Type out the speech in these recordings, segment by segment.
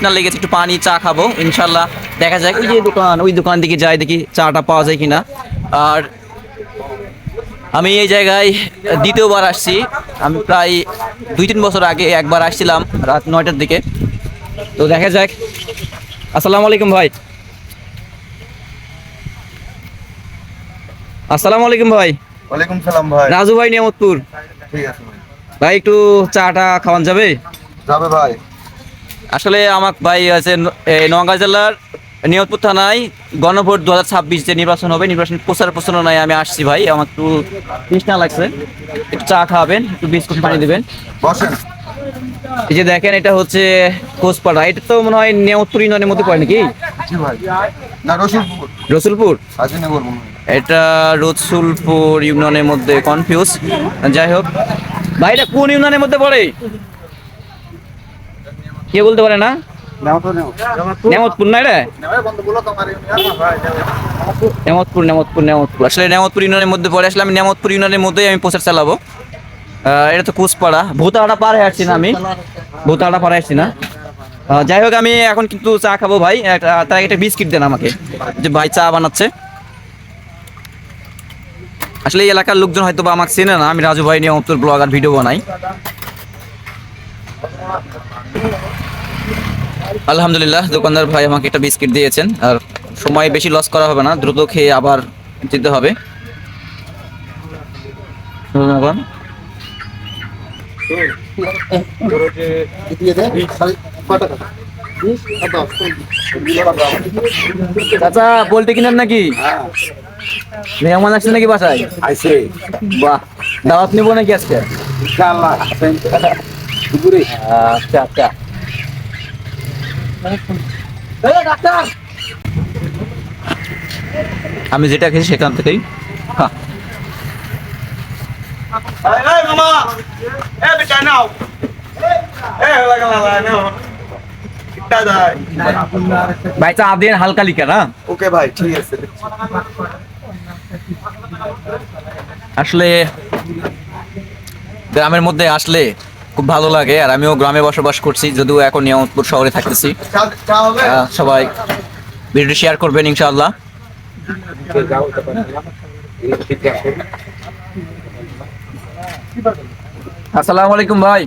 তৃষ্ণা লেগেছে একটু পানি চা খাব ইনশাল্লাহ। দেখা যাক ওই যে দোকান ওই দোকান দিকে যাই দেখি চাটা পাওয়া যায় কিনা। আর আমি এই জায়গায় দ্বিতীয়বার আসছি। আমি প্রায় দুই তিন বছর আগে একবার আসছিলাম রাত নয়টার দিকে। তো দেখা যাক। আসসালামু আলাইকুম ভাই। আসসালামু আলাইকুম ভাই। ওয়ালাইকুম সালাম ভাই। রাজু ভাই নিয়ামতপুর। ঠিক আছে ভাই। ভাই একটু চাটা খাওয়ান যাবে? যাবে ভাই। আসলে আমার ভাই আছে নওগাঁ জেলার নিয়তপুর থানায় গণভোট দু হাজার ছাব্বিশ যে নির্বাচন হবে নির্বাচন প্রচার প্রচারণায় আমি আসছি ভাই। আমার একটু তৃষ্ণা লাগছে। একটু চা খাওয়াবেন একটু বিস্কুট পানি দেবেন। বসেন। এই যে দেখেন এটা হচ্ছে কোচপাড়া। এটা তো মনে হয় নিয়ামতপুর ইউনিয়নের মধ্যে পড়ে নাকি? রসুলপুর। এটা রসুলপুর ইউনিয়নের মধ্যে কনফিউজ যাই হোক। ভাই এটা কোন ইউনিয়নের মধ্যে পড়ে? কে বলতে পারে না? নেমতপুর না এটা? নেমতপুর নেমতপুর নেমতপুর আসলে নেমতপুর ইউনিয়নের মধ্যে পড়ে। আসলে আমি নেমতপুর ইউনিয়নের মধ্যেই আমি প্রচার চালাবো। আহ, এটা তো কুচপাড়া। আসছি না আমি। আসছি না। যাই হোক আমি এখন কিন্তু চা খাব ভাই। একটা- তার একটা বিস্কিট দেন আমাকে। যে ভাই চা বানাচ্ছে। আসলে এই এলাকার লোকজন হয়তো বা আমাকে চেনে না। আমি রাজু ভাই নিয়ে অন্তর ব্লগ আর ভিডিও বানাই। আলহামদুলিল্লাহ দোকানদার ভাই আমাকে একটা বিস্কিট দিয়েছেন আর সময় বেশি লস করা হবে না দ্রুত খেয়ে আবার যেতে হবে। চাচা পোল্ট্রি কিনেন নাকি? মেহমান আসছে নাকি বাসায়? আইছে। বাহ দাওয়াত নিবো নাকি আজকে? আচ্ছা আচ্ছা। আমি যেটা খেয়েছি সেখান থেকেই। ভাই চা দেন হালকা লিখা না? ওকে ভাই ঠিক আছে। আসলে গ্রামের মধ্যে আসলে খুব ভালো লাগে আর আমিও গ্রামে বসবাস করছি যদিও এখন নিয়ামতপুর শহরে থাকতেছি। সবাই ভিডিও শেয়ার করবেন ইনশাআল্লাহ। আসসালামু আলাইকুম ভাই।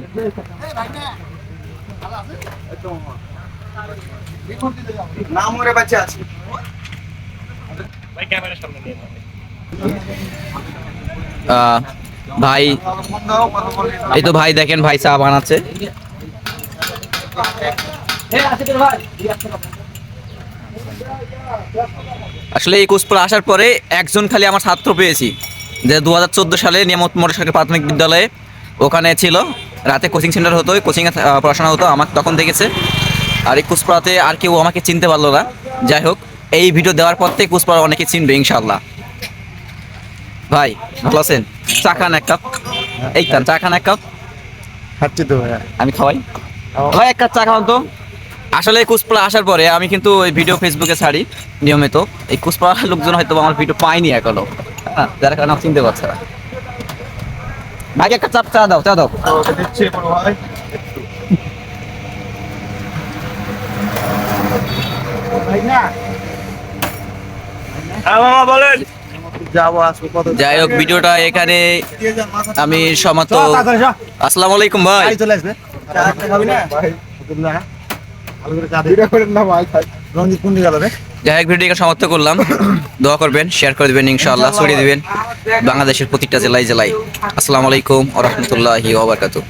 আহ, ভাই, এই তো ভাই দেখেন ভাই চা বানাচ্ছে। আসলে এই কোচপুর আসার পরে একজন খালি আমার ছাত্র পেয়েছি, যে দু হাজার চোদ্দ সালে নিয়ামত মোটর প্রাথমিক বিদ্যালয়ে ওখানে ছিল। রাতে কোচিং সেন্টার হতো কোচিংয়ে পড়াশোনা হতো, আমাকে তখন দেখেছে। আর এই কুচপাড়াতে আর কেউ আমাকে চিনতে পারল না। যাই হোক, এই ভিডিও দেওয়ার পর থেকে কুচপাড়া অনেকে চিনবে ইনশাল্লাহ ভাই, ভালো আছেন? চা খান এক কাপ। এই খান চা খান এক কাপ। খাচ্ছি তো আমি খাওয়াই। ভাই এক কাপ চা খাওয়ান তো। আসলে কুচপাড়া আসার পরে আমি কিন্তু এই ভিডিও ফেসবুকে ছাড়ি নিয়মিত। এই কুচপাড়ার লোকজন হয়তো আমার ভিডিও পায়নি এখনও। হ্যাঁ যার কারণে চিনতে পারছে না। ভাই একটা চাপ চা দাও চা দাও। ভাই বলেন। যাব আসব কত যাই হোক ভিডিওটা এখানে আমি সমাপ্ত। আসসালামু আলাইকুম ভাই। যাই হোক ভিডিওটা সমাপ্ত করলাম। দোয়া করবেন শেয়ার করে দেবেন ইনশাআল্লাহ। ছড়িয়ে দিবেন। বাংলাদেশের প্রতিটা জেলায় জেলায়। আসসালামু আলাইকুম ওয়া রাহমাতুল্লাহি ওয়া বারাকাতুহু।